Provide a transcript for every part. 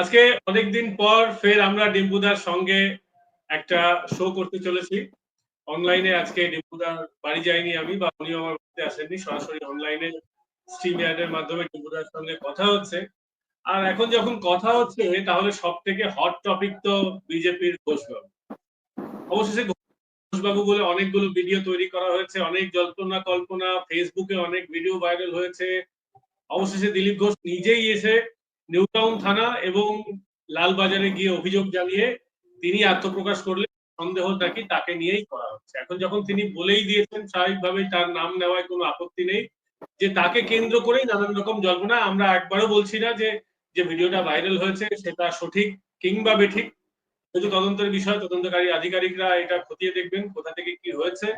আজকে অনেকদিন পর ফের আমরা ডিম্পুদার সঙ্গে একটা শো করতে চলেছি। অনলাইনে আজকে ডিম্পুদার বাড়ি যাইনি আমি বা উনিও আমার বাড়িতে আসেননি, সরাসরি অনলাইনে স্ট্রিম এর মাধ্যমে ডিম্পুদার সঙ্গে কথা হচ্ছে। আর এখন যখন কথা হচ্ছে, তাহলে সব থেকে হট টপিক তো বিজেপির ঘোষবাবু। অবশেষে ঘোষবাবু বলে অনেকগুলো ভিডিও তৈরি করা হয়েছে, অনেক জল্পনা কল্পনা ফেসবুকে অনেক ভিডিও ভাইরাল হয়েছে। অবশেষে দিলীপ ঘোষ নিজেই এসে নিউ টাউন থানা এবং লালবাজারে গিয়ে অভিযোগ জানিয়ে তিনি আত্মপ্রকাশ করলে সন্দেহ নাকি তাকে নিয়েই করা হচ্ছে? এখন যখন তিনি বলেই দিয়েছেন, স্বাভাবিকভাবেই তার নাম নেওয়ায় কোনো আপত্তি নেই। যে তাকে কেন্দ্র করেই নানান রকম জল্পনা, আমরা একবারও বলছি না যে যে ভিডিওটা ভাইরাল হয়েছে সেটা সঠিক কিংবা বেঠিক। যেহেতু তদন্তের বিষয়, তদন্তকারী আধিকারিকরা এটা খতিয়ে দেখবেন, কোথা থেকে কি হয়েছে।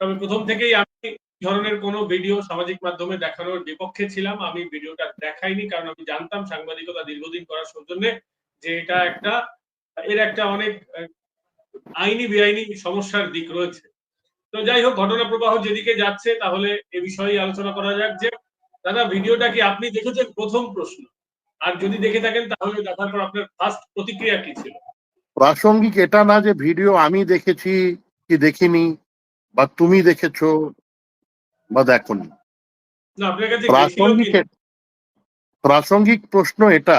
তবে প্রথম থেকেই আমি ধরনের কোনো ভিডিও সামাজিক মাধ্যমে দেখানোর বিপক্ষে ছিলাম। আমি ভিডিওটা দেখাইনি, কারণ আমি জানতাম সাংবাদিকতা দীর্ঘদিন করার সৌজন্যে যে এটা একটা, এর একটা অনেক আইনি বেআইনি সমস্যার দিক রয়েছে। তো যাই হোক, ঘটনা প্রবাহ যেদিকে যাচ্ছে, তাহলে এ বিষয়ে আলোচনা করা যাক যে, দাদা, ভিডিওটা কি আপনি দেখেছেন? প্রথম প্রশ্ন। আর যদি দেখে থাকেন, তাহলে দেখার পর আপনার ফার্স্ট প্রতিক্রিয়া কি ছিল? প্রাসঙ্গিক এটা না যে ভিডিও আমি দেখেছি কি দেখিনি, বা তুমি দেখেছ বা দেখনি না প্রাসঙ্গিক প্রাসঙ্গিক প্রশ্ন এটা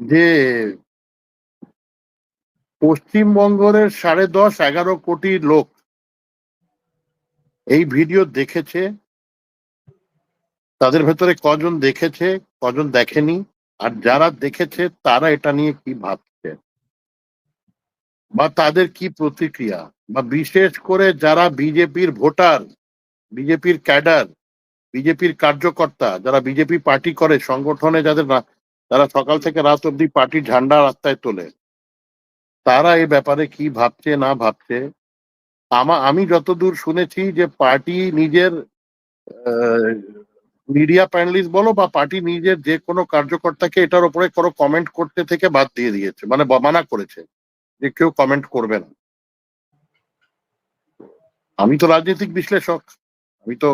যে পশ্চিমবঙ্গের সাড়ে দশ এগারো কোটি লোক এই ভিডিও দেখেছে। তাদের ভেতরে কজন দেখেছে কজন দেখেনি আর যারা দেখেছে তারা এটা নিয়ে কি ভাবছে? বা তাদের কি প্রতিক্রিয়া? বা বিশেষ করে যারা বিজেপির ভোটার বিজেপির ক্যাডার, বিজেপির কার্যকর্তা যারা বিজেপি পার্টি করে, সংগঠনে যাদের যারা সকাল থেকে রাত অব্দি পার্টির ঝান্ডা রাস্তায় তোলে, তারা এই ব্যাপারে কি ভাবছে না ভাবছে? আমা, আমি যতদূর শুনেছি যে পার্টি নিজের মিডিয়া প্যানেলিস্ট বলো বা পার্টি নিজের যে কোনো কার্যকর্তাকে এটার উপরে কোনো কমেন্ট করতে থেকে বাদ দিয়ে দিয়েছে মানে মানা করেছে যে কেউ কমেন্ট করবে না। আমি তো রাজনৈতিক বিশ্লেষক। আমি তো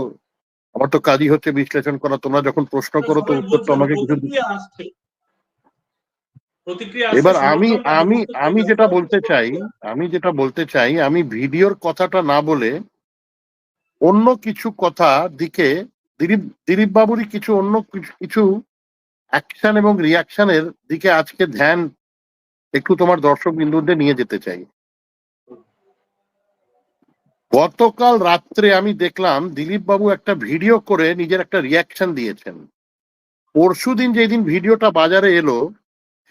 আমার তো কাজই হচ্ছে বিশ্লেষণ করা। তোমরা যখন প্রশ্ন করো তো উত্তর তো আমাকে কিছু এবার আমি আমি আমি যেটা বলতে চাই আমি যেটা বলতে চাই আমি ভিডিওর কথাটা না বলে অন্য কিছু কথা দিকে দিলীপ দিলীপ বাবুরই কিছু অন্য কিছু- কিছু অ্যাকশন এবং রিয়াকশনের দিকে আজকে ধ্যান একটু তোমার দর্শক বিন্দুদের নিয়ে যেতে চাই। গতকাল রাত্রে আমি দেখলাম দিলীপ বাবু একটা ভিডিও করে নিজের একটা রিয়াকশন দিয়েছেন। পরশু পরশুদিন যেদিন ভিডিওটা বাজারে এলো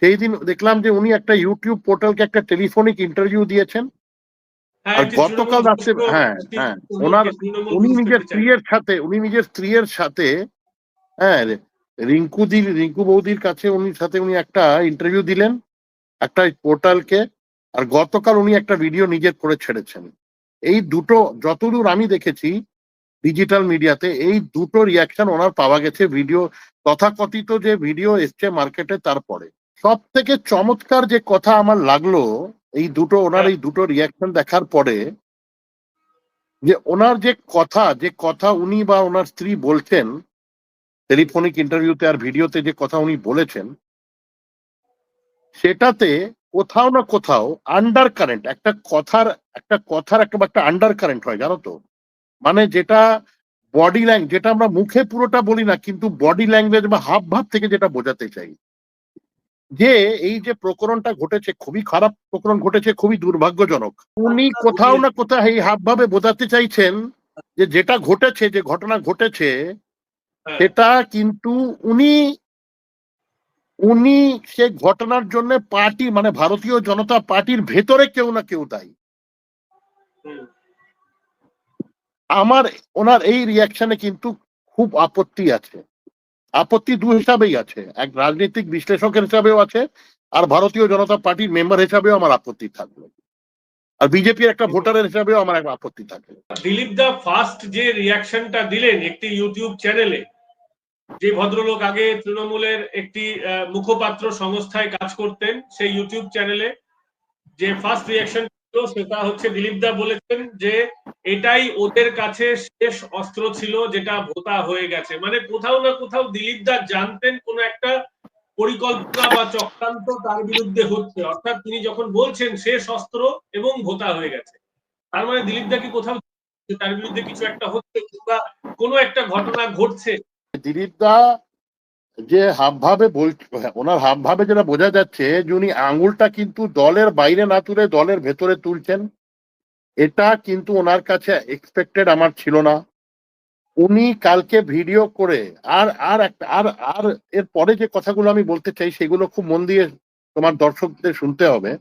সেই দিন দেখলাম যে উনি একটা ইউটিউব পোর্টালকে একটা টেলিফোনিক ইন্টারভিউ দিয়েছেন। হ্যাঁ, আর গতকাল রাত্রে হ্যাঁ হ্যাঁ ওনার উনি নিজের। স্ত্রীর সাথে উনি নিজের স্ত্রীর সাথে হ্যাঁ রিঙ্কু দি রিঙ্কু বৌদির কাছে উনি সাথে উনি একটা ইন্টারভিউ দিলেন একটা পোর্টালকে। আর গতকাল উনি একটা ভিডিও নিজের করে ছেড়েছেন। এই দুটো, যতদূর আমি দেখেছি ডিজিটাল মিডিয়াতে এই দুটো রিয়াকশন ওনার পাওয়া গেছে ভিডিও তথাকথিত যে ভিডিও এসছে মার্কেটে তারপরে। সব থেকে চমৎকার যে কথা আমার লাগল, এই দুটো, ওনার এই দুটো রিয়াকশন দেখার পরে, যে ওনার যে কথা যে কথা উনি বা ওনার স্ত্রী বলছেন টেলিফোনিক ইন্টারভিউতে আর ভিডিওতে যে কথা উনি বলেছেন, সেটাতে কোথাও না কোথাও আন্ডার কারেন্ট একটা কথার একটা কথার একটা একটা আন্ডার কারেন্ট হয় জানো তো? মানে যেটা বডি ল্যাঙ্গুয়েজ যেটা আমরা মুখে পুরোটা বলি না কিন্তু বডি ল্যাঙ্গুয়েজ বা হাব ভাব থেকে যেটা বোঝাতে চাই। যে এই যে প্রকরণটা ঘটেছে খুবই খারাপ প্রকরণ ঘটেছে খুবই দুর্ভাগ্যজনক। উনি কোথাও না কোথাও এই হাব ভাবে বোঝাতে চাইছেন যে যেটা ঘটেছে যে ঘটনা ঘটেছে হ্যাঁ, সেটা কিন্তু উনি উনি সে ঘটনার জন্য পার্টি মানে ভারতীয় জনতা পার্টির ভেতরে কেউ না কেউ দায়ী। আমার ওনার এই রিয়াকশনে কিন্তু খুব আপত্তি আছে। আপত্তি দু হিসাবেই আছে। এক রাজনৈতিক বিশ্লেষকের হিসাবেও আছে আর ভারতীয় জনতা পার্টির মেম্বার হিসাবেও আমার আপত্তি থাকবে। আর বিজেপির একটা ভোটারের হিসাবেও আমার একটা আপত্তি থাকবে। দিলীপ দা ফার্স্ট যে রিয়াকশনটা দিলেন একটি ইউটিউব চ্যানেলে যে ভদ্রলোক আগে তৃণমূলের একটি মুখপাত্র সংস্থায় কাজ করতেন, সেই ইউটিউব চ্যানেলে যে ফার্স্ট রিয়াকশন সেটা হচ্ছে দিলীপ দা বলেছেন যে এটাই ওদের কাছে শেষ অস্ত্র ছিল যেটা ভোতা হয়ে গেছে। মানে কোথাও না কোথাও দিলীপ দা জানতেন কোন একটা পরিকল্পনা বা চক্রান্ত তার বিরুদ্ধে হচ্ছে। অর্থাৎ তিনি যখন বলছেন শেষ অস্ত্র এবং ভোতা হয়ে গেছে, তার মানে দিলীপ দা কি কোথাও তার বিরুদ্ধে কিছু একটা হচ্ছে কিংবা কোনো একটা ঘটনা ঘটছে? দিলীপ দা যে হাবভাবে বল, ওনার হাবভাবে যেটা বোঝা যাচ্ছে যে উনি আঙুলটা কিন্তু দলের বাইরে না তুলে দলের ভেতরে তুলছেন। এটা কিন্তু ওনার কাছে এক্সপেক্টেড আমার ছিল না। উনি কালকে ভিডিও করে, আর আর একটা, আর আর এর পরে যে কথাগুলো আমি বলতে চাই সেগুলো খুব মন দিয়ে তোমার দর্শকদের শুনতে হবে।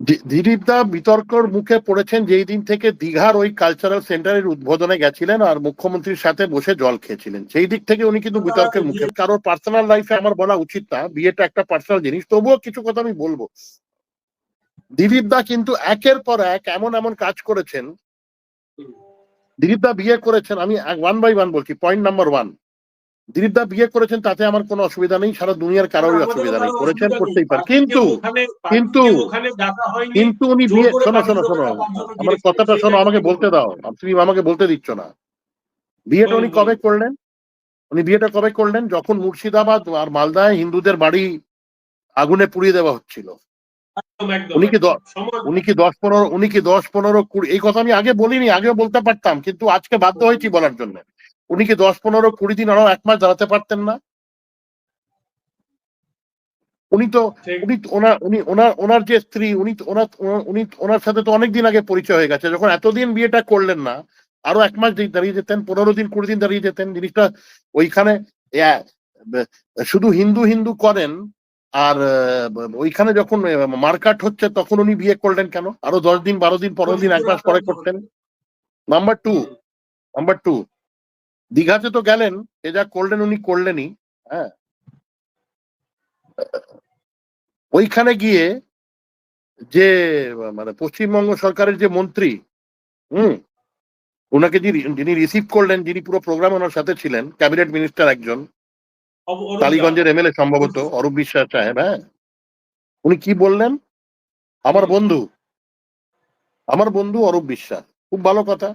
দিলীপ দা বিতর্কর মুখে পড়েছেন যেই দিন থেকে দীঘার ওই কালচারাল সেন্টারের উদ্বোধনে গেছিলেন আর মুখ্যমন্ত্রীর সাথে বসে জল খেয়েছিলেন। সেই দিক থেকে উনি কিন্তু বিতর্কের মুখে। কারোর পার্সোনাল লাইফে আমার বলা উচিত না। বিয়েটা একটা পার্সোনাল জিনিস। তবুও কিছু কথা আমি বলব। দিলীপ দা কিন্তু একের পর এক এমন এমন কাজ করেছেন। দিলীপ দা বিয়ে করেছেন আমি ওয়ান বাই ওয়ান বলছি point number one Dilip da বিয়ে করেছেন তাতে আমার কোনো অসুবিধা নেই সারা দুনিয়ার কারোরই আমাদেরও অসুবিধা নেই। করেছেন করতেই পারে। কিন্তু কিন্তু কিন্তু উনি বিয়ে শোনো শোনো শোনো। আমার কথাটা শোনো আমাকে বলতে দাও। তুমি আমাকে বলতে দিচ্ছ না। বিয়েটা উনি কবে করলেন? উনি বিয়েটা কবে করলেন? যখন মুর্শিদাবাদ আর মালদায় হিন্দুদের বাড়ি আগুনে পুড়িয়ে দেওয়া হচ্ছিল। উনি কি উনি কি দশ পনেরো উনি কি দশ পনেরো কুড়ি এই কথা আমি আগে বলিনি আগেও বলতে পারতাম কিন্তু আজকে বাধ্য হয়েছি বলার জন্য। উনি কি দশ পনেরো কুড়ি দিন আরও এক মাস দাঁড়াতে পারতেন না? উনি তো উনি ওনার উনি ওনার ওনার যে স্ত্রী উনি তো- ওনার উনি ওনার সাথে তো অনেকদিন আগে পরিচয় হয়ে গেছে। যখন এতদিন বিয়েটা করলেন না আরও এক মাস দাঁড়িয়ে যেতেন পনেরো দিন কুড়ি দিন দাঁড়িয়ে যেতেন। জিনিসটা ওইখানে শুধু হিন্দু হিন্দু করেন আর ওইখানে যখন মার্কাট হচ্ছে তখন উনি বিয়ে করলেন কেন? আরও দশ দিন বারো দিন পনেরো দিন এক মাস পরে করতেন। নাম্বার টু নাম্বার টু দীঘাতে তো গেলেন এ যা করলেন উনি করলেনই হ্যাঁ। ওইখানে গিয়ে যে মানে পশ্চিমবঙ্গ সরকারের যে মন্ত্রী হুম ওনাকে যিনি রিসিভ করলেন যিনি পুরো প্রোগ্রাম ওনার সাথে ছিলেন ক্যাবিনেট মিনিস্টার একজন। টালিগঞ্জের এমএলএ সম্ভবত অরূপ বিশ্বাস সাহেব হ্যাঁ। উনি কি বললেন? আমার বন্ধু আমার বন্ধু অরূপ বিশ্বাস খুব ভালো কথা।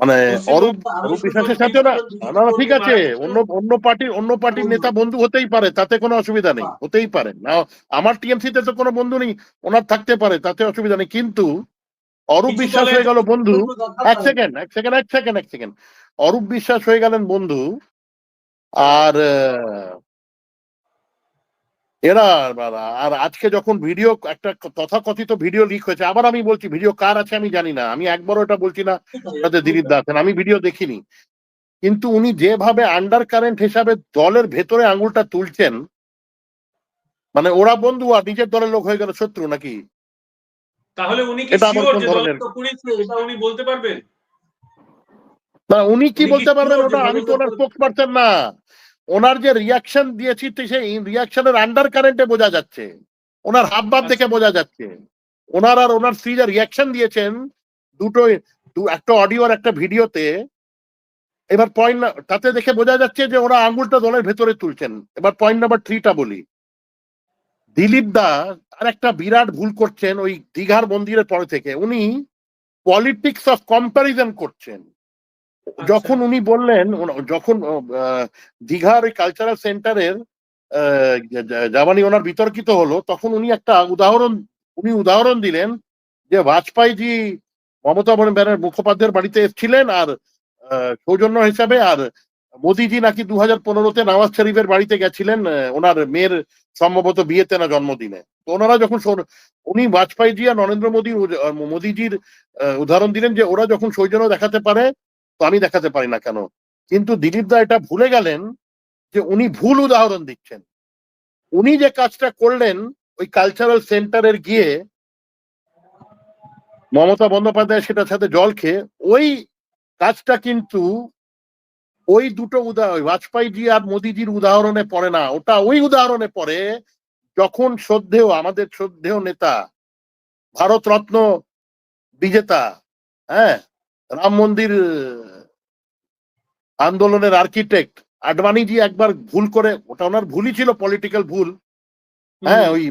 মানে অরূপ অরূপ বিশ্বাসের সাথে না না না, ঠিক আছে। অন্য অন্য পার্টির অন্য পার্টির নেতা বন্ধু হতেই পারে তাতে কোনো অসুবিধা নেই। হতেই পারে। না আমার টিএমসি তে তো কোনো বন্ধু নেই। ওনার থাকতে পারে তাতে অসুবিধা নেই। কিন্তু অরূপ বিশ্বাস হয়ে গেল বন্ধু। এক সেকেন্ড এক সেকেন্ড এক সেকেন্ড এক সেকেন্ড। অরূপ বিশ্বাস হয়ে গেলেন বন্ধু। আর এরা আর- আজকে যখন ভিডিও একটা তথাকথিত ভিডিও লিক হয়েছে আবার আমি বলছি ভিডিও কার আছে আমি জানি না আমি একবারও এটা বলছি না ওটাতে দিলীপ দাস আছেন আমি ভিডিও দেখিনি। কিন্তু উনি যেভাবে আন্ডার কারেন্ট হিসাবে দলের ভেতরে আঙুলটা তুলছেন মানে ওরা বন্ধু আর নিজের দলের লোক হয়ে গেল শত্রু নাকি? তাহলে উনি কি এটা উনি বলতে পারবেন? না উনি কি বলতে পারবেন ওটা? আমি তো ওনার লোক- স্পোক্স পারছেন না। ওনার যে রিয়াকশন দিয়েছি সেই রিয়াকশনের আন্ডার কারেন্টে বোঝা যাচ্ছে। ওনার হাব ভাব দেখে আচ্ছা। বোঝা যাচ্ছে। ওনার আর ওনার স্ত্রী যে রিয়াকশন দিয়েছেন দুটো একটা অডিও আর একটা ভিডিওতে এবার পয়েন্ট তাতে দেখে বোঝা যাচ্ছে যে ওরা আঙ্গুলটা দলের ভেতরে তুলছেন। এবার পয়েন্ট নাম্বার থ্রিটা বলি। দিলীপ দা আর একটা বিরাট ভুল করছেন ওই দীঘার মন্দিরের পরে থেকে। উনি পলিটিক্স অফ কম্প্যারিজন করছেন। যখন উনি বললেন যখন দীঘার কালচারাল সেন্টারের জামানি ওনার বিতর্কিত হলো, তখন উনি একটা উদাহরণ, উনি উদাহরণ দিলেন যে বাজপেয়ীজি মমতা ব্যানার মুখোপাধ্যায়ের বাড়িতে এসেছিলেন আর সৌজন্য হিসাবে আর মোদিজি নাকি দু হাজার পনেরোতে নওয়াজ শরীফের বাড়িতে গেছিলেন ওনার মেয়ের সম্ভবত বিয়েতে না জন্মদিনে। তো ওনারা যখন উনি বাজপেয়ীজি আর নরেন্দ্র মোদী মোদিজির উদাহরণ দিলেন যে ওরা যখন সৌজন্য দেখাতে পারে তো আমি দেখাতে পারি না কেন? কিন্তু দিলীপ দা এটা ভুলে গেলেন যে উনি ভুল উদাহরণ দিচ্ছেন। উনি যে কাজটা করলেন, ওই কালচারাল সেন্টারের গিয়ে মমতা বন্দ্যোপাধ্যায় সেটার সাথে জল খেয়ে, ওই কাজটা কিন্তু ওই দুটো উদাহরণ বাজপেয়ীজি আর মোদিজির উদাহরণে পড়ে না। ওটা ওই উদাহরণে পড়ে যখন শ্রদ্ধেয়, আমাদের শ্রদ্ধেয় নেতা, ভারতরত্ন বিজেতা হ্যাঁ রাম মন্দির আন্দোলনের আর্কিটেক্ট আডবাণীজি একবার ভুল করে ওটা ওনার ভুলই ছিল পলিটিক্যাল ভুল। হ্যাঁ ওই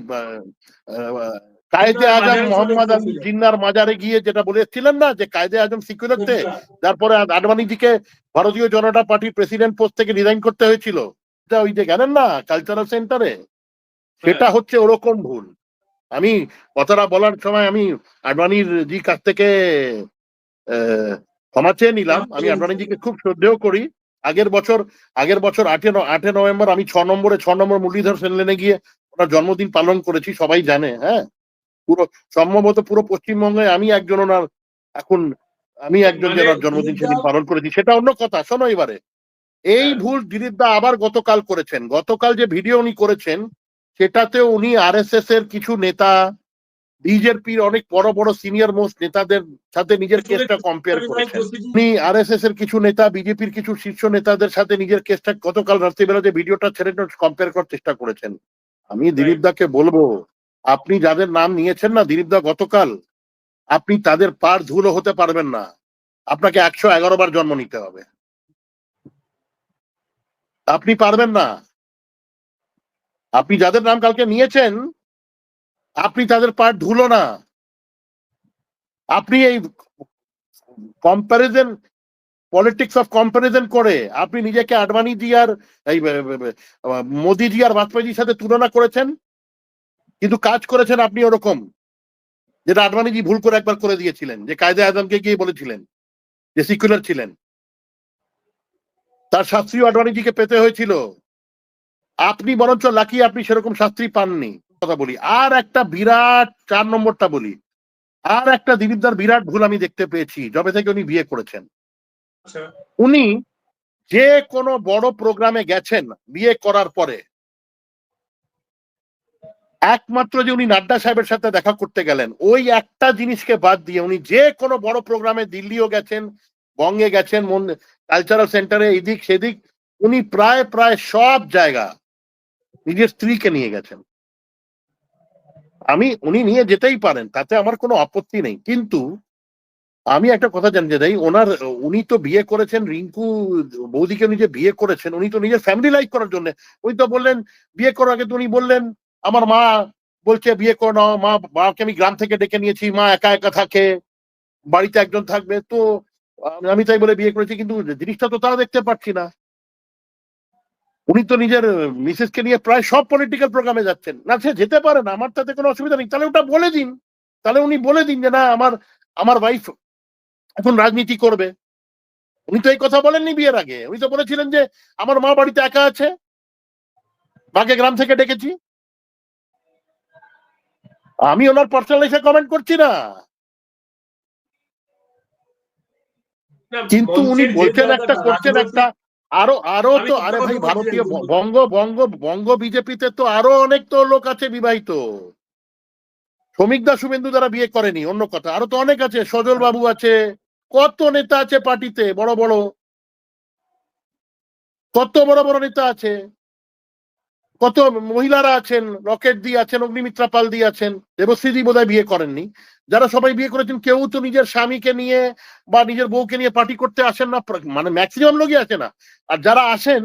কায়েদে আজম মোহাম্মদ। জিন্নার মাজারে গিয়ে যেটা বলেছিলেন না যে কায়েদে আজম সিকিউরিতে তারপরে আডবাণীজিকে ভারতীয় জনতা পার্টির প্রেসিডেন্ট পোস্ট থেকে রিজাইন করতে হয়েছিল। ওই যে গেলেন না কালচারাল সেন্টারে সেটা হচ্ছে ওরকম ভুল। আমি কথাটা বলার সময় আমি আডবাণীর জি কাছ থেকে ক্ষমা চেয়ে নিলাম। আমি আডবাণীজিকে খুব শ্রদ্ধেয় করি। আগের বছর আগের বছর আটে আটে নভেম্বর আমি ছ নম্বরে ছ নম্বর মুরলীধর সেনলেনে গিয়ে ওনার জন্মদিন পালন করেছি সবাই জানে হ্যাঁ? পুরো সম্ভবত পুরো পশ্চিমবঙ্গে আমি একজন ওনার এখন আমি একজন মানে জন্মদিন সেদিন পালন করেছি সেটা অন্য কথা শোনো এবারে। এই হ্যাঁ। ভুল দিলীপ দা আবার গতকাল করেছেন। গতকাল যে ভিডিও উনি করেছেন সেটাতে উনি আরএসএস এর কিছু নেতা বিজেপির অনেক বড় বড় সিনিয়র মোস্ট নেতাদের সাথে নিজের কেসটা কম্পেয়ার করেছেন। উনি আরএসএস এর কিছু নেতা বিজেপির কিছু শীর্ষ নেতাদের সাথে নিজের কেসটা গতকাল রাত্রিবেলা যে ভিডিওটা ছেড়ে কম্পেয়ার করার চেষ্টা করেছেন। আমি দিলীপ দাকে বলব আপনি যাদের নাম নিয়েছেন না দিলীপ দা গতকাল আপনি তাদের পার ধুলো হতে পারবেন না। আপনাকে একশো এগারো বার জন্ম নিতে হবে। আপনি পারবেন না। আপনি যাদের নাম কালকে নিয়েছেন আপনি তাদের পার ধুলো না। আপনি এই কম্পারিজন পলিটিক্স অফ কম্পারিজন করে আপনি নিজেকে আডবাণী আর এই মোদি জি আর বাজপেয়ীজির সাথে তুলনা করেছেন, কিন্তু কাজ করেছেন আপনি ওরকম, যেটা আডবাণীজি ভুল করে একবার করে দিয়েছিলেন, যে কায়দে আজমকে গিয়ে বলেছিলেন, যে সিকুলার ছিলেন। তার শাস্ত্রী আডবাণীজিকে পেতে হয়েছিল। আপনি বরঞ্চ লাকি আপনি সেরকম শাস্ত্রী পাননি। কথা বলি। আর একটা বিরাট চার নম্বরটা বলি। আর একটা দিলীপদার বিরাট ভুল আমি দেখতে পেয়েছি যবে থেকে উনি বিয়ে করেছেন। আচ্ছা। উনি যে কোনো বড় প্রোগ্রামে গেছেন বিয়ে করার পরে। একমাত্র যে উনি নাড্ডা সাহেবের সাথে দেখা করতে গেলেন ওই একটা জিনিসকে বাদ দিয়ে উনি যে কোনো বড় প্রোগ্রামে দিল্লিও গেছেন বঙ্গে গেছেন কালচারাল সেন্টারে এদিক সেদিক উনি প্রায় প্রায় সব জায়গা নিজের স্ত্রীকে নিয়ে গেছেন। আমি, উনি নিয়ে যেতেই পারেন, তাতে আমার কোনো আপত্তি নেই। কিন্তু আমি একটা কথা জানতে চাই, ওনার, উনি তো বিয়ে করেছেন, রিঙ্কু বৌদিকে উনি যে বিয়ে করেছেন, উনি তো নিজের ফ্যামিলি লাইফ করার জন্য, উনি তো বললেন, বিয়ে করার আগে তো উনি বললেন, আমার মা বলছে বিয়ে করে নাও, মা, মাকে আমি গ্রাম থেকে ডেকে নিয়েছি, মা একা একা থাকে, বাড়িতে একজন থাকবে। তো আমি তাই বলে বিয়ে করেছি, কিন্তু জিনিসটা তো তারা দেখতে পাচ্ছি না। উনি তো নিজের মিসেসকে নিয়ে প্রায় সব পলিটিক্যাল প্রোগ্রামে যাচ্ছেন। না সে যেতে পারে না আমার তাতে কোনো অসুবিধা নেই। তাহলে ওটা বলে দিন। তাহলে উনি বলে দিন যে না আমার আমার ওয়াইফ এখন রাজনীতি করবে। উনি তো এই কথা বলেননি বিয়ের আগে। উনি তো বলেছিলেন যে আমার মা বাড়িতে একা আছে। মাকে গ্রাম থেকে ডেকেছি। আমি ওনার পার্সোনাল লাইফে কমেন্ট করছি না। কিন্তু উনি বলছেন একটা করছেন একটা আরও আরও তো আরে ভাই ভারতীয় বঙ্গ বঙ্গ বঙ্গ বিজেপিতে তো আরও অনেক তো লোক আছে বিবাহিত। শ্রমিক দা শুভেন্দু দ্বারা বিয়ে করেনি অন্য কথা। আরও তো অনেক আছে সজল বাবু আছে কত নেতা আছে পার্টিতে বড় বড়। কত বড় বড় নেতা আছে। কত মহিলারা আছেন, রকেট দিয়ে আছেন, অগ্নিমিত্রা পাল দিয়ে আছেন দেবশ্রীদি বোধহয় বিয়ে করেননি। যারা সবাই বিয়ে করেছেন, কেউ তো নিজের স্বামীকে নিয়ে বা নিজের বউকে নিয়ে পার্টি করতে আসেন না মানে ম্যাক্সিমাম লোকই আসে না। আর যারা আসেন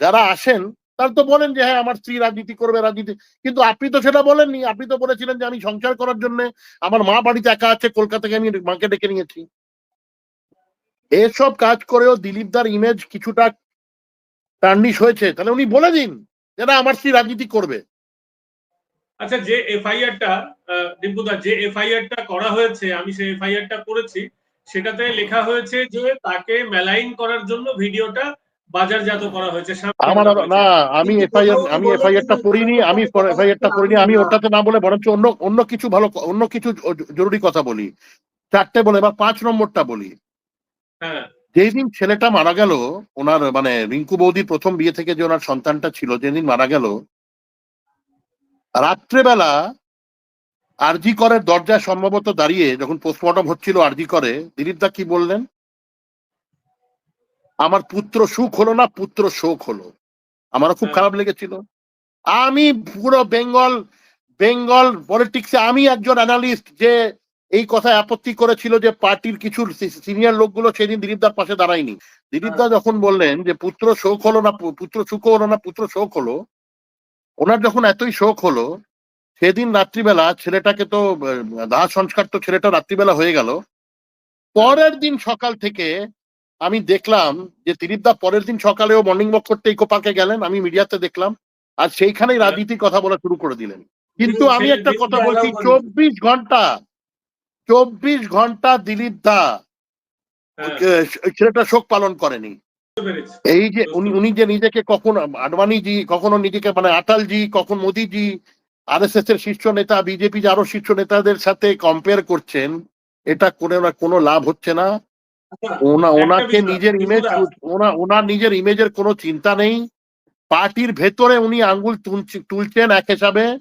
যারা আসেন, তারা তো বলেন যে হ্যাঁ আমার স্ত্রী রাজনীতি করবে, রাজনীতি কিন্তু আপনি তো সেটা বলেননি। আপনি তো বলেছিলেন যে, আমি সংসার করার জন্য আমার মা বাড়িতে একা আছে, কলকাতা থেকে আমি মাকে ডেকে নিয়েছি। এসব কাজ করেও দিলীপদার ইমেজ কিছুটা টার্নিশ হয়েছে। তাহলে উনি বলে দিন। যে না আমার স্ত্রী রাজনীতি করবে আচ্ছা যে এফআইআর টা ডিম্পুদা যে এফআইআর টা করা হয়েছে আমি সেই এফআইআর টা করেছি সেটাতে লেখা হয়েছে যে তাকে মেলাইন করার জন্য ভিডিওটা বাজারজাত করা হয়েছে আমার। না আমি এফআইআর আমি বলা এফআইআর টা হয়েছে পড়িনি আমি তাকে এফআইআর টা পড়িনি আমি। ওটাতে না বলে বরঞ্চ অন্য অন্য কিছু ভালো অন্য কিছু জরুরি কথা বলি চারটে বলে বা পাঁচ নম্বরটা বলি হ্যাঁ যেই দিন ছেলেটা মারা গেল ওনার মানে রিঙ্কু বৌদির প্রথম বিয়ে থেকে যে ওনার সন্তানটা ছিল যেদিন মারা গেল রাত্রেবেলা আরজি করের দরজায় সম্ভবত দাঁড়িয়ে যখন পোস্টমর্টম হচ্ছিল আরজি করে দিলীপ দা কি বললেন? আমার পুত্র সুখ হলো না পুত্র শোক হলো। আমারও খুব। খারাপ লেগেছিল। আমি পুরো বেঙ্গল বেঙ্গল পলিটিক্সে আমি একজন অ্যানালিস্ট যে এই কথায় আপত্তি করেছিল যে পার্টির কিছু সিনিয়র লোকগুলো সেদিন দিলীপদার পাশে দাঁড়ায়নি। দিলীপদা যখন বললেন যে পুত্র শোক হলো না পুত্র সুখ হলো না পুত্র শোক হলো ওনার যখন এতই শোক হলো সেদিন রাত্রিবেলা ছেলেটাকে তো দাহ সংস্কার তো ছেলেটা রাত্রিবেলা হয়ে গেল। পরের দিন সকাল থেকে আমি দেখলাম যে দিলীপ দা পরের দিন সকালেও মর্নিং ওয়াক করতে ইকো পার্কে গেলেন আমি মিডিয়াতে দেখলাম আর সেইখানেই হ্যাঁ। রাজনীতির কথা বলা শুরু করে দিলেন। কিন্তু আমি একটা কথা বলছি চব্বিশ ঘণ্টা চব্বিশ ঘণ্টা দিলীপ দা হ্যাঁ, ছেলেটা শোক পালন করেনি। এই যে উনি উনি যে নিজেকে কখন আডবাণীজি কখনো নিজেকে মানে আটালজি কখন মোদিজি আর এস এস এর শীর্ষ নেতা বিজেপি যে আরও শীর্ষ নেতাদের সাথে কম্পেয়ার করছেন এটা করে ওনার কোনো লাভ হচ্ছে না। আচ্ছা, ওনা ওনাকে নিজের ইমেজ ওনা ওনার নিজের ইমেজের কোনো চিন্তা নেই। পার্টির ভেতরে উনি আঙ্গুল তুলছে- তুলছেন এক হিসাবে।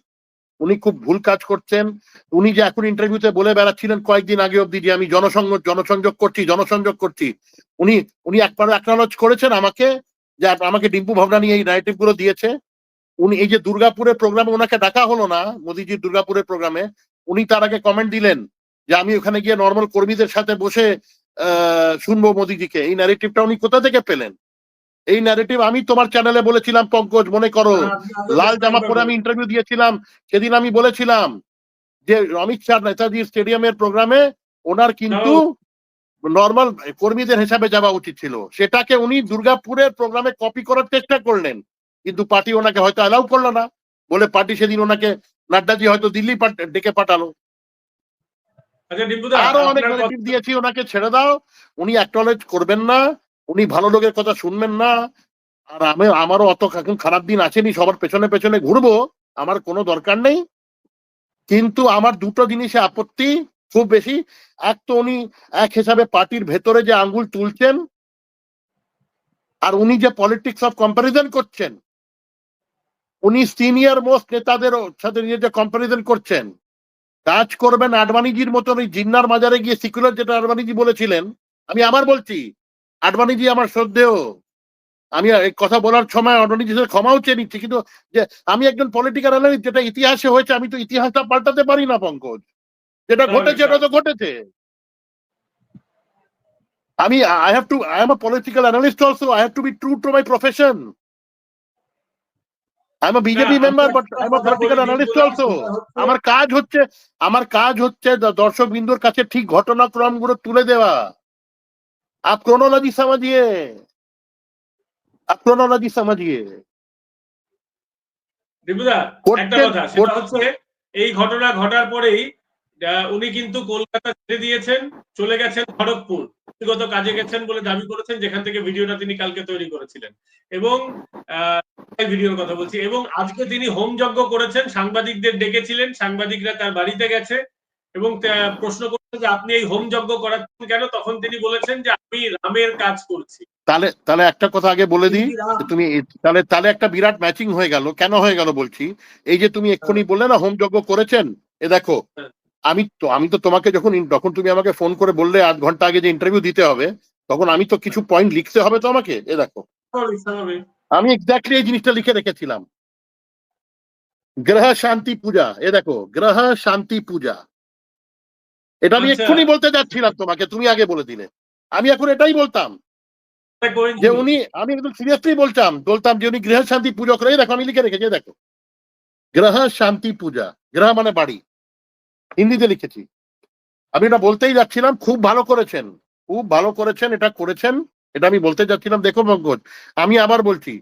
উনি খুব ভুল কাজ করছেন। উনি যে এখন ইন্টারভিউতে বলে বেড়াচ্ছিলেন কয়েকদিন আগে অব্দি যে আমি জনসংযোগ জনসংযোগ করছি জনসংযোগ করছি। উনি উনি একবার অ্যাকনোলজ করেছেন আমাকে যে আমাকে ডিম্পু ভাবনা নিয়ে এই নারেটিভগুলো দিয়েছে। উনি এই যে দুর্গাপুরের প্রোগ্রামে ওনাকে ডাকা হলো না মোদিজির দুর্গাপুরের প্রোগ্রামে উনি তার আগে কমেন্ট দিলেন যে আমি ওখানে গিয়ে নর্মাল কর্মীদের সাথে বসে আহ, শুনব মোদিজিকে। এই ন্যারেটিভটা উনি কোথা থেকে পেলেন? এই ন্যারেটিভ আমি তোমার চ্যানেলে বলেছিলাম পঙ্কজ মনে করো। হ্যাঁ, লাল জামা পরে আমি ইন্টারভিউ দিয়েছিলাম সেদিন আমি বলেছিলাম যে অমিত শাহ নেতাজি স্টেডিয়ামের প্রোগ্রামে ওনার কিন্তু নর্মাল কর্মীদের হিসাবে যাওয়া উচিত ছিল। সেটাকে উনি দুর্গাপুরের প্রোগ্রামে কপি করার চেষ্টা করলেন। কিন্তু পার্টি ওনাকে হয়তো অ্যালাউ করল না। বলে পার্টি সেদিন ওনাকে নাড্ডাজি হয়তো দিল্লি ডেকে পাঠালো। আচ্ছা আরও অনেক দিয়েছি ওনাকে ছেড়ে দাও। উনি অ্যাকনোলেজ করবেন না। উনি ভালো লোকের কথা শুনবেন না। আর আমি, আমারও অত এখন খারাপ দিন আসেনি, সবার পেছনে পেছনে ঘুরবো, আমার কোনো দরকার নেই। কিন্তু আমার দুটো জিনিসে আপত্তি, খুব বেশি। এক তো উনি এক হিসাবে পার্টির ভেতরে যে আঙ্গুল তুলছেন, আর উনি যে পলিটিক্স অফ কম্পারিজন করছেন, উনি সিনিয়র মোস্ট নেতাদের সাথে নিয়ে যে কম্পারিজন করছেন, কাজ করবেন আডবাণীজির মতন ওই জিন্নার মাজারে গিয়ে সিকুলার যেটা আডবাণীজি বলেছিলেন, আমি আবার বলছি আডবাণীজি আমার শ্রদ্ধেয় আমি কথা বলার সময় আডবাণীজির সাথে ক্ষমাও চেয়ে নিচ্ছি কিন্তু যে আমি একজন পলিটিক্যাল অ্যানালিস্ট যেটা ইতিহাসে হয়েছে আমি তো ইতিহাসটা পাল্টাতে পারি না পঙ্কজ। যেটা ঘটেছে ওটা তো ঘটেছে। আমি I have to I am a political analyst also I have to be true to my profession I am a BJP member but I am a political analyst also আমার কাজ হচ্ছে আমার কাজ হচ্ছে দর্শক বিন্দুর কাছে ঠিক ঘটনাক্রমগুলো তুলে দেওয়া। আপ ক্রোনোলজি समझिए आप क्रोनोलॉजी समझिए ডিম্পুদা করতে- একটা কথা সেটা করতে- হচ্ছে এই ঘটনা ঘটার পরেই আহ, উনি কিন্তু কলকাতা ছেড়ে দিয়েছেন চলে গেছেন খড়গপুর ব্যক্তিগত কাজে গেছেন বলে দাবি করেছেন যেখান থেকে ভিডিওটা তিনি কালকে তৈরি করেছিলেন এবং আহ, এই ভিডিওর কথা বলছি এবং আজকে তিনি হোম যজ্ঞ করেছেন সাংবাদিকদের ডেকেছিলেন সাংবাদিকরা তার বাড়িতে গেছে এবং প্রশ্ন করছেন যে আপনি এই হোম যজ্ঞ করাচ্ছেন কেন? তখন তিনি বলেছেন যে আমি রামের কাজ করছি। তাহলে তাহলে একটা কথা আগে বলে দিই তুমি তাহলে তাহলে একটা বিরাট ম্যাচিং হয়ে গেল। কেন হয়ে গেল বলছি? এই যে তুমি এক্ষুনি বললে না হোম যজ্ঞ করেছেন? এ দেখো। আমি তো আমি তো তোমাকে যখন যখন তুমি আমাকে ফোন করে বললে আধ ঘণ্টা আগে যে ইন্টারভিউ দিতে হবে তখন আমি তো কিছু পয়েন্ট লিখতে হবে তো আমাকে? এ দেখো। আমি এক্স্যাক্টলি এই জিনিসটা লিখে রেখেছিলাম। গ্রহ শান্তি পূজা এ দেখো গ্রহ শান্তি পূজা। এটা আমি আচ্ছা। এক্ষুনি বলতে যাচ্ছিলাম তোমাকে তুমি আগে বলে দিলে। আমি এখন এটাই বলতাম যে উনি আমি একদম সিরিয়াসলি বলতাম বলতাম যে উনি গৃহ শান্তি পুজো করে দেখো আমি লিখে রেখেছি দেখো। গ্রহ শান্তি পূজা গ্রহ মানে বাড়ি। হিন্দিতে লিখেছি। আমি এটা বলতেই যাচ্ছিলাম খুব ভালো করেছেন খুব ভালো করেছেন এটা করেছেন এটা আমি বলতে যাচ্ছিলাম দেখো পঙ্কজ আমি আবার বলছি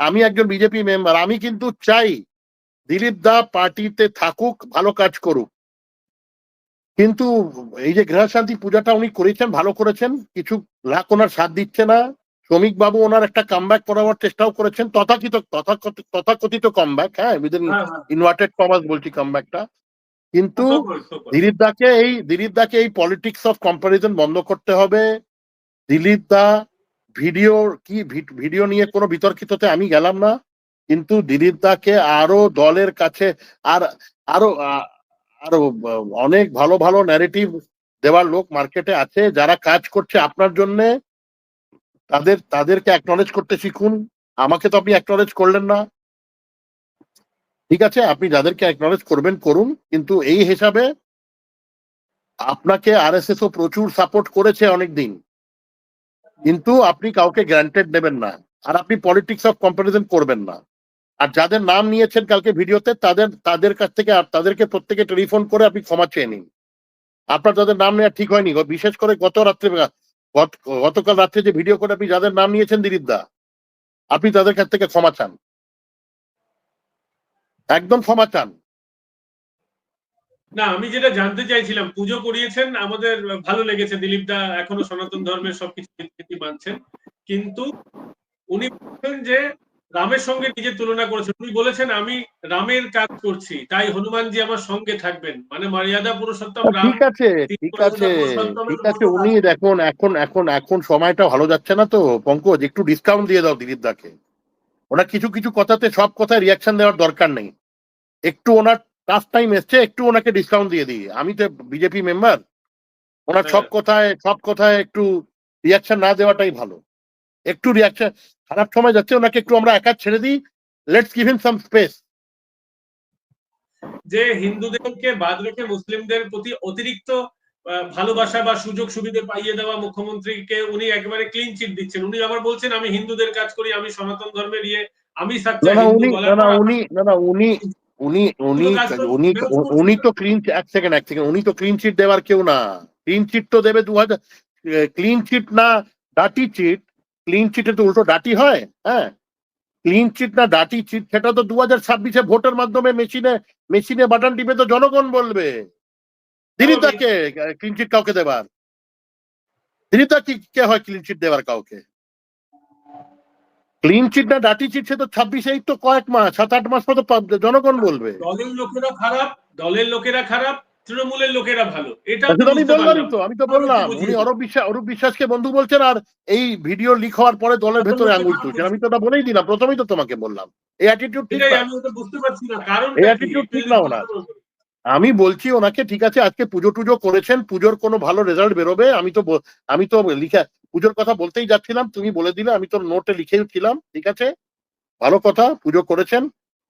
আমি একজন বিজেপি মেম্বার আমি কিন্তু চাই দিলীপ দা পার্টিতে থাকুক ভালো কাজ করুক। কিন্তু এই যে গৃহ শান্তি পূজাটা উনি করেছেন ভালো করেছেন। কিছু লাখ ওনার সাথ দিচ্ছে না। শ্রমিক বাবু ওনার একটা কামব্যাক করাবার চেষ্টাও করেছেন। তথাকিত তথাকথিত তথাকথিত কামব্যাক হ্যাঁ উইদিন হ্যাঁ, হ্যাঁ। ইনভার্টেড কমার্স বলছি কামব্যাকটা কিন্তু দিলীপ দাকে এই দিলীপ দাকে এই পলিটিক্স অফ কম্পারিজন বন্ধ করতে হবে। দিলীপ দা ভিডিও কি ভিডিও নিয়ে কোনো বিতর্কিততে আমি গেলাম না। কিন্তু দিলীপ দাকে আরও দলের কাছে আর আরও আরও অনেক ভালো ভালো ন্যারেটিভ দেওয়ার লোক মার্কেটে আছে। যারা কাজ করছে আপনার জন্য, তাদের, তাদেরকে অ্যাকনলেজ করতে শিখুন। আমাকে তো আপনি অ্যাকনলেজ করলেন না। ঠিক আছে, আপনি যাদেরকে অ্যাকনলেজ করবেন, করুন। কিন্তু এই হিসাবে আপনাকে আরএসএস ও প্রচুর সাপোর্ট করেছে অনেকদিন। কিন্তু আপনি কাউকে গ্রান্টেড নেবেন না। আর আপনি পলিটিক্স অফ কম্পারিজন করবেন না। আর যাদের নাম নিয়েছেন কালকে ভিডিওতে, তাদের তাদের কাছ থেকে আর তাদেরকে প্রত্যেকে টেলিফোন করে আপনি ক্ষমা চেয়ে নিন। আপনার যাদের নাম নেওয়া ঠিক হয়নি, বিশেষ করে গত রাত্রে, গত- গতকাল রাত্রে যে ভিডিও করে আপনি যাদের নাম নিয়েছেন দিলীপ দা, আপনি তাদের কাছ থেকে ক্ষমা চান। একদম ক্ষমা চান। না, আমি যেটা জানতে চাইছিলাম, পুজো করিয়েছেন, আমাদের ভালো লেগেছে, দিলীপ দা এখনও সনাতন ধর্মের সবকিছু মানছেন। কিন্তু উনি বলছেন যে রামের সঙ্গে নিজের তুলনা করেছেন। উনি বলেছেন আমি রামের কাজ করছি তাই হনুমানজি আমার সঙ্গে থাকবেন। মানে মর্যাদা পুরুষোত্তম রাম ঠিক আছে ঠিক আছে ঠিক আছে। উনি দেখুন এখন এখন এখন সময়টা ভালো যাচ্ছে না তো পঙ্কজ একটু ডিসকাউন্ট দিয়ে দাও দিলীপ দাকে ওনার কিছু কিছু কথাতে সব কথায় রিয়াকশন দেওয়ার দরকার নেই। একটু ওনার টাফ টাইম এসছে একটু ওনাকে ডিসকাউন্ট দিয়ে দিই। আমি তো বিজেপি মেম্বার ওনার সব হ্যাঁ। কথায় সব কথায় একটু রিয়াকশন না দেওয়াটাই ভালো। একটু রিয়াকশন খারাপ সময় যাচ্ছে ওনাকে একটু আমরা একা ছেড়ে দিই। Let's give him some space যে হিন্দুদেরকে বাদ রেখে মুসলিমদের প্রতি অতিরিক্ত ভালোবাসা বা সুযোগ সুবিধা পাইয়ে দেওয়া মুখ্যমন্ত্রীকে উনি একেবারে ক্লিন চিট দিচ্ছেন। উনি আবার বলছেন আমি হিন্দুদের কাজ করি আমি সনাতন ধর্মের ইয়ে আমি উনি না না উনি উনি উনি উনি উনি তো ক্লিন এক সেকেন্ড এক সেকেন্ড উনি তো ক্লিন চিট দেওয়ার কেউ না। ক্লিন চিট তো দেবে দু হাজার ক্লিন চিট না ডাটি চিট ক্লিন চিটে তো উল্টো ডাটি হয় হ্যাঁ? ক্লিন চিট না ডাটি চিট সেটা তো দু হাজার ছাব্বিশে ভোটের মাধ্যমে মেশিনে মেশিনে বাটন টিপে তো জনগণ বলবে। ক্লিন চিট কাউকে দেবার? দিলীপ দা কি হয় ক্লিন চিট দেওয়ার কাউকে? ক্লিন চিট না ডাটি চিট সে তো ছাব্বিশে এই তো কয়েক মাস, সাত আট মাস পর তো জনগণ বলবে। দলের লোকেরা খারাপ, দলের লোকেরা খারাপ তৃণমূলের লোকেরা ভালো। এটা আমি বললামই তো আমি তো বললাম উনি অরূপ বিশ্বাস অরূপ বিশ্বাসকে বন্ধু বলছেন আর এই ভিডিও লিক হওয়ার পরে দলের ভেতরে আঙুল তুলছেন। আমি তো ওটা বলেই দিলাম প্রথমেই তো তোমাকে বললাম। এই অ্যাটিটিউড ঠিক আমি ওটা বুঝতে পারছি না কারণ এই attitude ঠিক না ওনার। আমি বলছি ওনাকে ঠিক আছে আজকে পুজো টুজো করেছেন পুজোর কোনো ভালো রেজাল্ট বেরোবে। আমি তো আমি তো লিখে পুজোর কথা বলতেই যাচ্ছিলাম তুমি বলে দিলে আমি তো নোটে লিখেও ছিলাম ঠিক আছে? ভালো কথা পুজো করেছেন।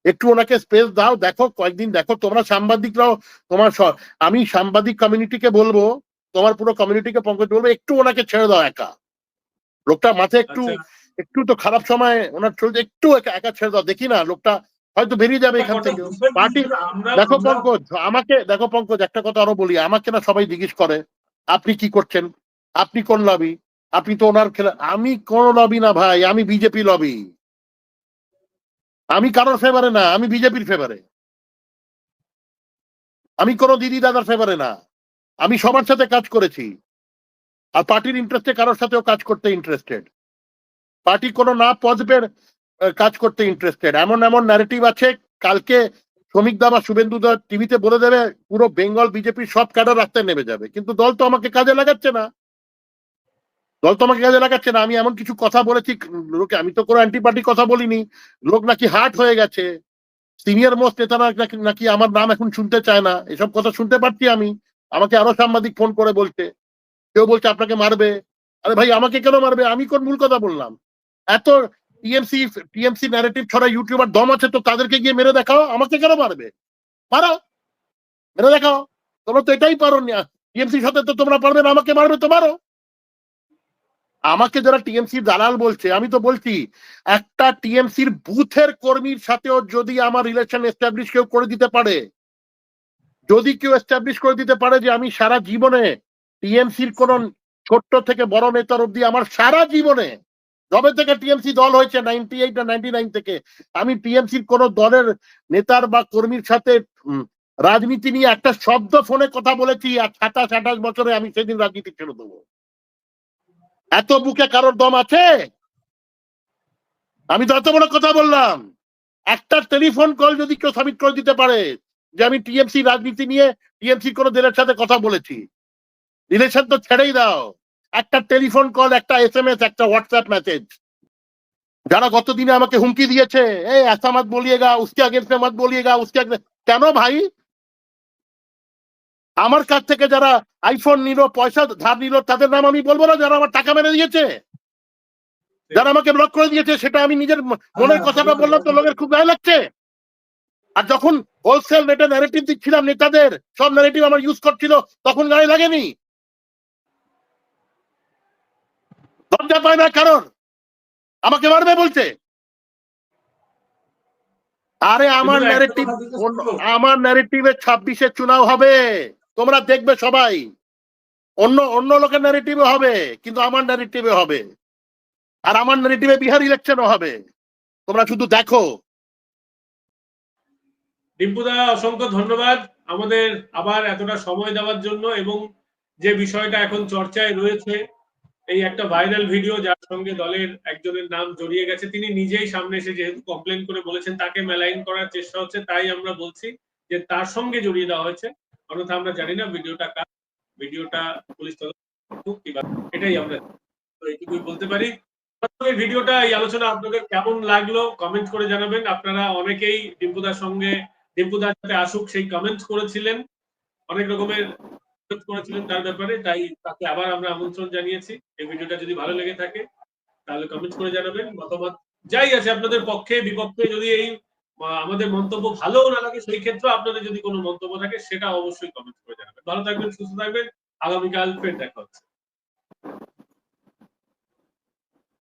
একটু ওনাকে স্পেস দাও দেখো কয়েকদিন দেখো তোমরা সাংবাদিকরাও তোমার আমি সাংবাদিক কমিউনিটিকে বলব তোমার পুরো কমিউনিটিকে পঙ্কজ বলব একটু ওনাকে ছেড়ে দাও একা। লোকটা মাথায় একটু একটু তো খারাপ সময় ওনার চলছে একটু একা একা ছেড়ে দাও দেখি না লোকটা হয়তো বেরিয়ে যাবে এখান থেকে। পার্টি দেখো পঙ্কজ আমাকে দেখো পঙ্কজ একটা কথা আরও বলি আমাকে না সবাই জিজ্ঞেস করে আপনি কি করছেন? আপনি কোন লবি আপনি তো ওনার খেলা আমি কোন লবি না ভাই আমি বিজেপি লবি আমি কারোর ফেভারে না, আমি বিজেপির ফেভারে আমি কোনো দিদি দাদার ফেভারে না। আমি সবার সাথে কাজ করেছি। আর পার্টির ইন্টারেস্টে কারোর সাথেও কাজ করতে ইন্টারেস্টেড পার্টি কোনো না পজিটিভ কাজ করতে ইন্টারেস্টেড এমন এমন ন্যারেটিভ আছে, কালকে শ্রমিক দা বা শুভেন্দু দা টিভিতে বলে দেবে, পুরো বেঙ্গল বিজেপির সব ক্যাডার রাস্তায় নেমে যাবে। কিন্তু দল তো আমাকে কাজে লাগাচ্ছে না। দল তো আমাকে কাজে লাগাচ্ছে না, আমি এমন কিছু কথা বলেছি, লোকে, আমি তো কোনো অ্যান্টি পার্টি কথা বলিনি, লোক নাকি হার্ট হয়ে গেছে সিনিয়র মোস্ট নেতারা নাকি আমার নাম এখন শুনতে চায় না, এসব কথা শুনতে পারছি আমি, আমাকে আরও সাংবাদিক ফোন করে বলছে, কেউ বলছে আপনাকে মারবে, আরে ভাই, আমাকে কেন মারবে, আমি কোন ভুল কথা বললাম, এত টিএমসি টিএমসি ন্যারেটিভ ছড়া ইউটিউবার দম আছে, তো তাদেরকে গিয়ে মেরে দেখাও, আমাকে কেন মারবে, মারো, মেরে দেখাও, তোমরা তো এটাই পারো না টিএমসির সাথে তো তোমরা পারবে না, আমাকে মারবে তো মারো আমাকে যারা টিএমসির দালাল বলছে, আমি তো বলছি, একটা টিএমসির বুথের কর্মীর সাথেও যদি আমার রিলেশন এস্টাবলিশ কেউ করে দিতে পারে, যদি কেউ এস্টাবলিশ করে দিতে পারে যে আমি সারা জীবনে টিএমসির কোন ছোট্ট থেকে বড় নেতার অব্দি আমার সারা জীবনে, যবে থেকে টিএমসি দল হয়েছে নাইনটি এইট নাইনটি নাইন থেকে, আমি টিএমসির কোন দলের নেতার বা কর্মীর সাথে রাজনীতি নিয়ে একটা শব্দ ফোনে কথা বলেছি আর সাতাশ, আঠাশ বছরে আমি সেদিন রাজনীতি ছেড়ে দেবো। এত বুকে কারোর দম আছে? আমি তো এত বড় কথা বললাম। একটা টেলিফোন কল যদি কেউ সাবমিট করে দিতে পারে, যে আমি টিএমসি রাজনীতি নিয়ে টিএমসি কোনো দিনের সাথে কথা বলেছি রিলেশন তো ছেড়েই দাও। একটা টেলিফোন কল, একটা এস এম এস একটা হোয়াটসঅ্যাপ মেসেজ যারা গতদিনে আমাকে হুমকি দিয়েছে, এই এসামাত বলিয়েগা উসকে আগেন্স্ট মত বলিয়েগা উসকে কেন ভাই? আমার কাছ থেকে যারা আইফোন নিল পয়সা ধার নিল তাদের নাম আমি বলব না যারা আমার টাকা মেরে দিয়েছে। যারা আমাকে ব্লক করে দিয়েছে সেটা আমি নিজের মনের কথাটা বললাম তো লোকের খুব গায়ে লাগছে। আর যখন হোলসেল রেটে ন্যারেটিভ দিচ্ছিলাম নেতাদের সব ন্যারেটিভ আমার ইউজ করছিল তখন গায়ে লাগেনি। লজ্জা পায় না কারণ আমাকে মারবে বলছে। আরে আমার ন্যারেটিভ আমার ন্যারেটিভে ছাব্বিশে চুনাও হবে। তোমরা দেখবে সবাই, অন্য অন্য লোকের ন্যারেটিভে হবে, কিন্তু আমার ন্যারেটিভে হবে। আর আমার ন্যারেটিভে বিহার ইলেকশনও হবে। তোমরা শুধু দেখো। ডিম্পুদা, অসংখ্য ধন্যবাদ আমাদের আবার এতটা সময় দেওয়ার জন্য এবং যে বিষয়টা এখন চর্চায় রয়েছে, এই একটা ভাইরাল ভিডিও যার সঙ্গে দলের একজনের নাম জড়িয়ে গেছে। তিনি নিজেই সামনে এসে যেহেতু কমপ্লেন করে বলেছেন, তাকে মেলাইন করার চেষ্টা হচ্ছে, তাই আমরা বলছি যে তার সঙ্গে জড়িয়ে দেওয়া হয়েছে। অন্যথা আমরা জানি না ভিডিওটা কার, ভিডিওটা পুলিশ তদন্ত এটাই আমরা তো এইটুকুই বলতে পারি। এই ভিডিওটা, এই আলোচনা আপনাদের কেমন লাগল কমেন্ট করে জানাবেন। আপনারা অনেকেই ডিম্পুদার সঙ্গে, ডিম্পুদার সাথে আসুক, সেই কমেন্ট করেছিলেন। অনেক রকমের করেছিলেন তার ব্যাপারে, তাই তাকে আবার আমরা আমন্ত্রণ জানিয়েছি। এই ভিডিওটা যদি ভালো লেগে থাকে, তাহলে কমেন্ট করে জানাবেন। মতামত যাই আছে আপনাদের পক্ষে, বিপক্ষে, যদি এই আমাদের মন্তব্য ভালো না লাগে, সেই ক্ষেত্রে আপনাদের যদি কোনো মন্তব্য থাকে, সেটা অবশ্যই কমেন্ট করে জানাবেন। ভালো থাকবেন, সুস্থ থাকবেন। আগামীকাল ফের দেখা হচ্ছে।